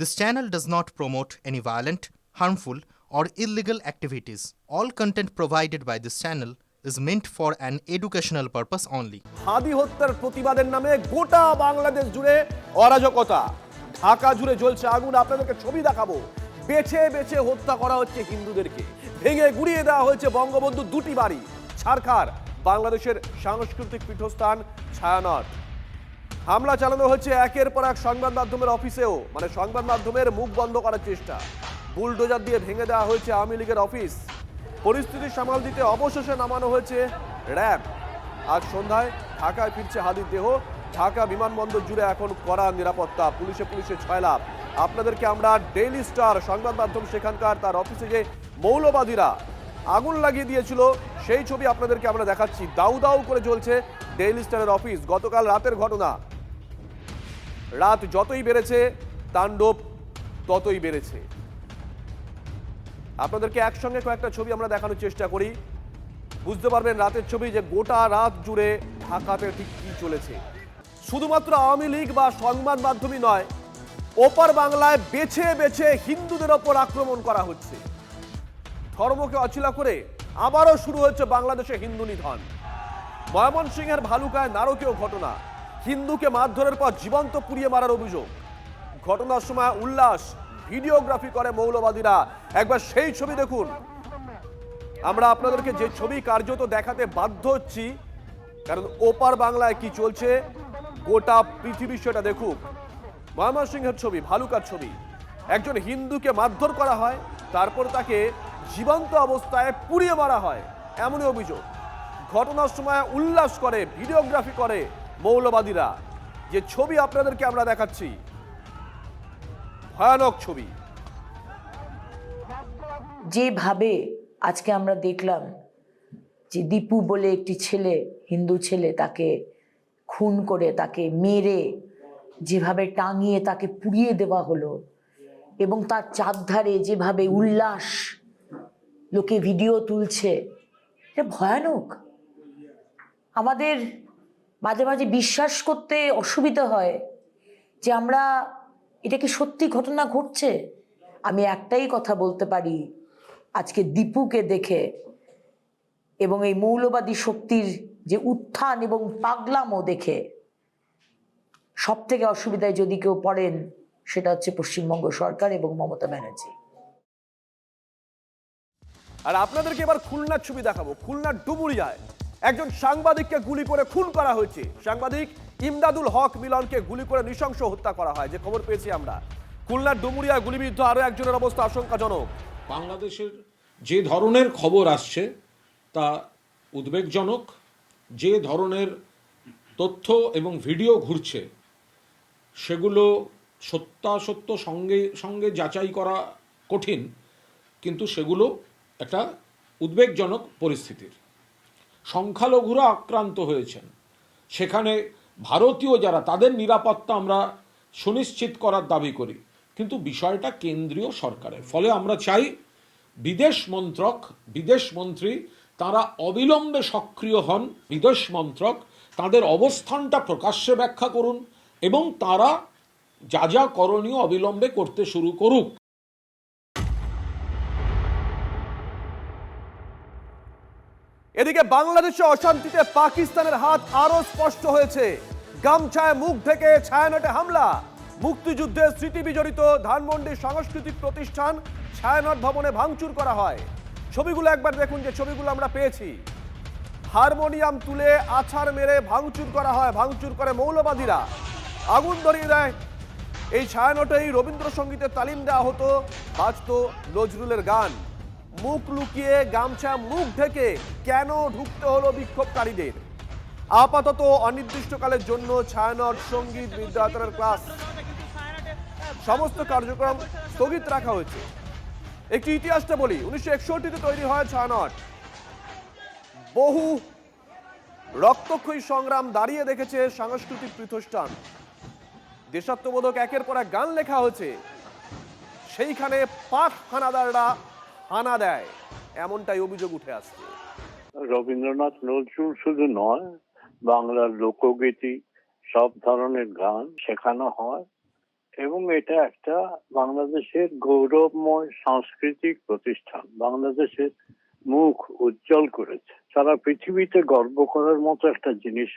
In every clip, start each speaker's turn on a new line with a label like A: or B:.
A: This channel does not promote any violent, harmful, or illegal activities. All content provided by this channel is meant for an educational purpose only.
B: হাদি হত্যার প্রতিবাদের নামে গোটা বাংলাদেশ জুড়ে অরাজকতা ঢাকা জুড়ে জ্বলছে আগুন আপনাদেরকে ছবি দেখাবো বেছে বেছে হত্যা করা হচ্ছে হিন্দুদেরকে ভেঙে গুড়িয়ে দেওয়া হয়েছে বঙ্গবন্ধু দুটি বাড়ি ছারখার বাংলাদেশের সাংস্কৃতিক পীঠস্থান ছায়ানট হামলা চালানো হচ্ছে একের পর এক সংবাদ মাধ্যমের অফিসেও। মানে সংবাদ মাধ্যমের মুখ বন্ধ করার চেষ্টা। বুলডোজার দিয়ে ভেঙে দেওয়া হয়েছে আওয়ামী লীগের অফিস। পরিস্থিতি সামাল দিতে অবশেষে নামানো হয়েছে র্যাব। আজ সন্ধ্যায় ঢাকায় ফিরছে হাদির দেহ। ঢাকা বিমানবন্দর জুড়ে এখন কড়া নিরাপত্তা। পুলিশে পুলিশে ছয় লাভ আপনাদেরকে আমরা ডেইলি স্টার সংবাদ মাধ্যম সেখানকার তার অফিসে যে মৌলবাদীরা আগুন লাগিয়ে দিয়েছিল, সেই ছবি আপনাদেরকে আমরা দেখাচ্ছি। দাউ দাউ করে চলছে ডেইলি স্টারের অফিস। গতকাল রাতের ঘটনা। রাত যতই বেড়েছে, তাণ্ডব ততই বেড়েছে। আপনাদেরকে একসঙ্গে কয়েকটা ছবি আমরা দেখানোর চেষ্টা করি। বুঝতে পারবেন রাতের ছবি যে গোটা রাত জুড়ে ঢাকাতে ঠিক কি চলেছে। শুধুমাত্র আওয়ামী লীগ বা সংবাদ মাধ্যমই নয়, ওপার বাংলায় বেছে বেছে হিন্দুদের ওপর আক্রমণ করা হচ্ছে। ধর্মকে অছিলা করে আবারও শুরু হচ্ছে বাংলাদেশে হিন্দু নিধন। ময়মনসিংহের ভালুকায় নারকীয় ঘটনা। হিন্দুকে মারধরের পর জীবন্ত পুড়িয়ে মারার অভিযোগ। ঘটনার সময় উল্লাস ভিডিওগ্রাফি করে মৌলবাদীরা। একবার সেই ছবি দেখুন। আমরা আপনাদেরকে যে ছবি কার্যত দেখাতে বাধ্য হচ্ছি, কারণ ওপার বাংলায় কি চলছে, গোটা পৃথিবী সেটা দেখুক। ময়মনসিংহের ছবি, ভালুকার ছবি। একজন হিন্দুকে মারধর করা হয়, তারপর তাকে জীবন্ত অবস্থায় পুড়িয়ে মারা হয়, এমনই অভিযোগ। ঘটনার সময় উল্লাস করে, ভিডিওগ্রাফি করে মৌলবাদীরা, যে ছবি আপনাদেরকে আমরা দেখাচ্ছি, ভয়ানক ছবি।
C: যেভাবে আজকে আমরা দেখলাম যে দীপু বলে একটি ছেলে, হিন্দু ছেলে, তাকে খুন করে, তাকে মেরে, যেভাবে টাঙিয়ে, তাকে পুড়িয়ে দেওয়া হলো এবং তার চারধারে যেভাবে উল্লাস, লোকে ভিডিও তুলছে, এটা ভয়ানক। আমাদের মাঝে মাঝে বিশ্বাস করতে অসুবিধা হয় যে আমরা, এটা কি সত্যি ঘটনা ঘটছে? আমি একটাই কথা বলতে পারি, আজকে দীপুকে দেখে এবং এই মৌলবাদী শক্তির যে উত্থান এবং পাগলামও দেখে সব থেকে অসুবিধায় যদি কেউ পড়েন, সেটা হচ্ছে পশ্চিমবঙ্গ সরকার এবং মমতা ব্যানার্জি।
B: আর আপনাদেরকে এবার খুলনার ছবি দেখাবো, খুলনার ডুবুরিয়ায় একজন সাংবাদিককে গুলি করে খুন করা হয়েছে। সাংবাদিক ইমদাদুল হক মিলনকে গুলি করে নৃশংস হত্যা করা হয়, যে খবর পেয়েছি আমরা। খুলনার ডুমুরিয়ায় গুলিবিদ্ধ আরও একজনের অবস্থা আশঙ্কাজনক।
D: বাংলাদেশের যে ধরনের খবর আসছে, তা উদ্বেগজনক। যে ধরনের তথ্য এবং ভিডিও ঘুরছে, সেগুলো সত্যাসত্য সঙ্গে সঙ্গে যাচাই করা কঠিন, কিন্তু সেগুলো একটা উদ্বেগজনক পরিস্থিতির। সংখ্যালঘুরা আক্রান্ত হয়েছেন। সেখানে ভারতীয় যারা, তাদের নিরাপত্তা আমরা সুনিশ্চিত করার দাবি করি। কিন্তু বিষয়টা কেন্দ্রীয় সরকারের। ফলে আমরা চাই বিদেশ মন্ত্রক, বিদেশ মন্ত্রী তারা অবিলম্বে সক্রিয় হন। বিদেশ মন্ত্রক তাদের অবস্থানটা প্রকাশ্যে ব্যাখ্যা করুন এবং তারা যা যা করণীয় অবিলম্বে করতে শুরু করুক।
B: এদিকে বাংলাদেশে অশান্তিতে পাকিস্তানের হাত আরও স্পষ্ট হয়েছে। গামছায় মুখ ঢেকে ছায়ানটে হামলা। মুক্তিযুদ্ধের স্মৃতি বিজড়িত ধানমন্ডির সাংস্কৃতিক প্রতিষ্ঠান ছায়ানট ভবনে ভাঙচুর করা হয়। ছবিগুলো একবার দেখুন যে ছবিগুলো আমরা পেয়েছি। হারমোনিয়াম তুলে আছাড় মেরে ভাঙচুর করা হয়, ভাঙচুর করে মৌলবাদীরা। আগুন ধরিয়ে দেয়। এই ছায়ানটেই রবীন্দ্রসঙ্গীতের তালিম দেওয়া হতো, বাজতো নজরুলের গান। মুখ লুকিয়ে গামছা মুখ ঢেকে কেন ঢুকতে হলো বিক্ষোভকারীদের? আপাতত অনির্দিষ্টকালের জন্য ছায়ানট সংগীত বিদ্যায়তনের ক্লাস। সমস্ত কার্যক্রম স্থগিত রাখা হয়েছে। একটি ইতিহাসটা বলি, উনিশশো একষট্টিতে তৈরি হয় ছায়ানট। বহু রক্তক্ষয়ী সংগ্রাম দাঁড়িয়ে দেখেছে সাংস্কৃতিক পীঠস্থান। দেশাত্মবোধক একের পর এক গান লেখা হয়েছে। সেইখানে পাক হানাদাররা হানা দেয়, এমনটাই অভিযোগ উঠে আসছে।
E: রবীন্দ্রনাথ নজরুল শুধু নয়, বাংলার লোকগীতি, সব ধরনের গান শেখানো হয়, এবং এটা একটা বাংলাদেশের গৌরবময় সাংস্কৃতিক প্রতিষ্ঠান। বাংলাদেশের মুখ উজ্জ্বল করেছে। সারা পৃথিবীতে গর্ব করার মতো একটা জিনিস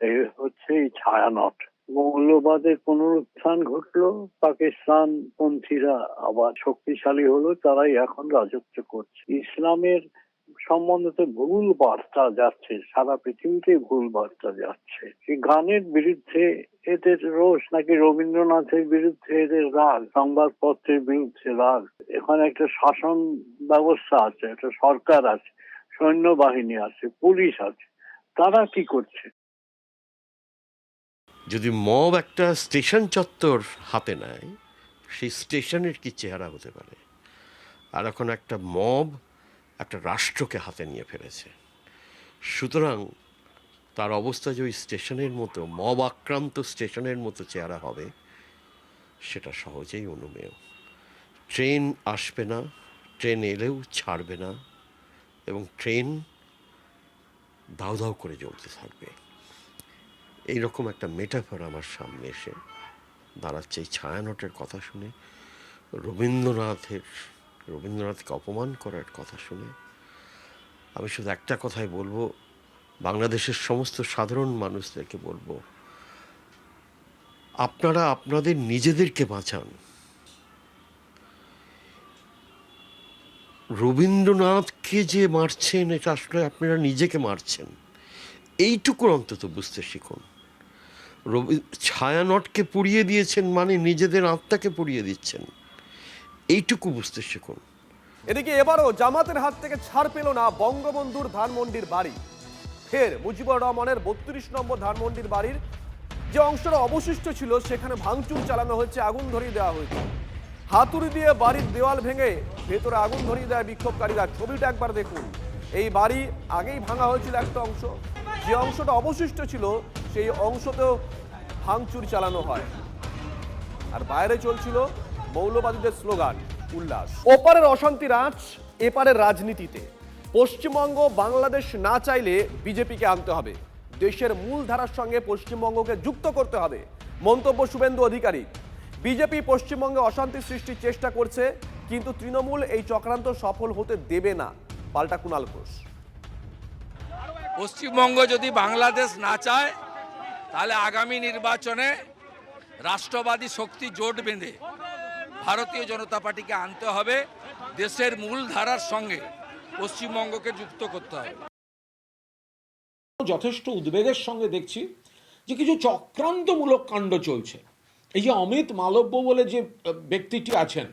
E: এ হচ্ছে এই ছায়ানট। মৌলবাদের পুনরুত্থান ঘটলো পাকিস্তান পন্থীরা আবার শক্তিশালী হলো, তারাই এখন রাজত্ব করছে। ইসলামের সম্বন্ধে তো ভুল বার্তা যাচ্ছে, সারা পৃথিবীতে ভুল বার্তা যাচ্ছে। গানের বিরুদ্ধে এদের রোষ, নাকি রবীন্দ্রনাথের বিরুদ্ধে এদের রাগ, সংবাদপত্রের বিরুদ্ধে রাগ? এখানে একটা শাসন ব্যবস্থা আছে, একটা সরকার আছে, সৈন্যবাহিনী আছে, পুলিশ আছে, তারা কি করছে?
F: যদি মব একটা স্টেশন চত্বর হাতে নেয়, সেই স্টেশনের কি চেহারা হতে পারে? আর এখন একটা মব একটা রাষ্ট্রকে হাতে নিয়ে ফেলেছে। সুতরাং তার অবস্থা যে ওই স্টেশনের মতো, মব আক্রান্ত স্টেশনের মতো চেহারা হবে, সেটা সহজেই অনুমেয়। ট্রেন আসবে না, ট্রেন এলেও ছাড়বে না, এবং ট্রেন দাউ দাউ করে জ্বলতে থাকবে। এইরকম একটা মেটাফর আমার সামনে এসে দাঁড়াচ্ছে এই ছায়ানটের কথা শুনে, রবীন্দ্রনাথের, রবীন্দ্রনাথকে অপমান করার কথা শুনে। আমি শুধু একটা কথাই বলব, বাংলাদেশের সমস্ত সাধারণ মানুষদেরকে বলব, আপনারা আপনাদের নিজেদেরকে বাঁচান। রবীন্দ্রনাথকে যে মারছেন, এটা আসলে আপনারা নিজেকে মারছেন। এইটুকুর অন্তত বুঝতে শিখুন। রবি ছায়ানটকে পুড়িয়ে দিয়েছেন মানে নিজেদের আত্মাকে পুড়িয়ে দিচ্ছেন। এইটুকু বুঝতে শিখুন।
B: এদিকে এবারও জামাতের হাত থেকে ছাড় পেল না বঙ্গবন্ধুর ধানমন্ডির বাড়ি। ফের মুজিবুর রহমানের বত্রিশ নম্বর ধানমন্ডির বাড়ির যে অংশটা অবশিষ্ট ছিল, সেখানে ভাঙচুর চালানো হয়েছে, আগুন ধরিয়ে দেওয়া হয়েছে। হাতুড়ি দিয়ে বাড়ির দেওয়াল ভেঙে ভেতরে আগুন ধরিয়ে দেয় বিক্ষোভকারীরা। ছবিটা একবার দেখুন। এই বাড়ি আগেই ভাঙা হয়েছিল একটা অংশ। যে অংশটা অবশিষ্ট ছিল, সেই অংশতেও ভাঙচুর চালানো হয়। আর বাইরে চলছিল মৌলবাদীদের স্লোগান, উল্লাস। ওপারের অশান্তি রাজ, এপারের রাজনীতিতে। পশ্চিমবঙ্গ, বাংলাদেশ না চাইলে বিজেপিকে আনতে হবে। দেশের মূল ধারার সঙ্গে পশ্চিমবঙ্গকে যুক্ত করতে হবে, মন্তব্য শুভেন্দু অধিকারী। বিজেপি পশ্চিমবঙ্গে অশান্তি সৃষ্টির চেষ্টা করছে, কিন্তু তৃণমূল এই চক্রান্ত সফল হতে দেবে না। পাল্টা কুণাল ঘোষ।
G: পশ্চিমবঙ্গ যদি বাংলাদেশ না চায় তাহলে আগামী নির্বাচনে রাষ্ট্রবাদী শক্তি জোট বেঁধে ভারতীয় জনতা পার্টিকে আনতে হবে। দেশের মূল ধারার সঙ্গে পশ্চিমবঙ্গকে যুক্ত করতে হবে।
D: যথেষ্ট উদ্বেগের সঙ্গে দেখছি যে কিছু চক্রান্তমূলক কাণ্ড চলছে। এই যে অমিত মালব্য বলে যে ব্যক্তিটি আছেন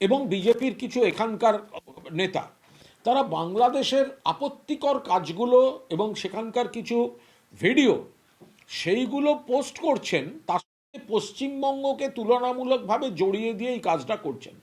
D: এবং বিজেপির কিছু এখানকার নেতা তারা বাংলাদেশের আপত্তিকর কাজগুলো এবং সেখানকার কিছু ভিডিও সেইগুলো পোস্ট করছেন, তার সাথে পশ্চিমবঙ্গকে তুলনামূলকভাবে জড়িয়ে দিয়ে এই কাজটা করছেন।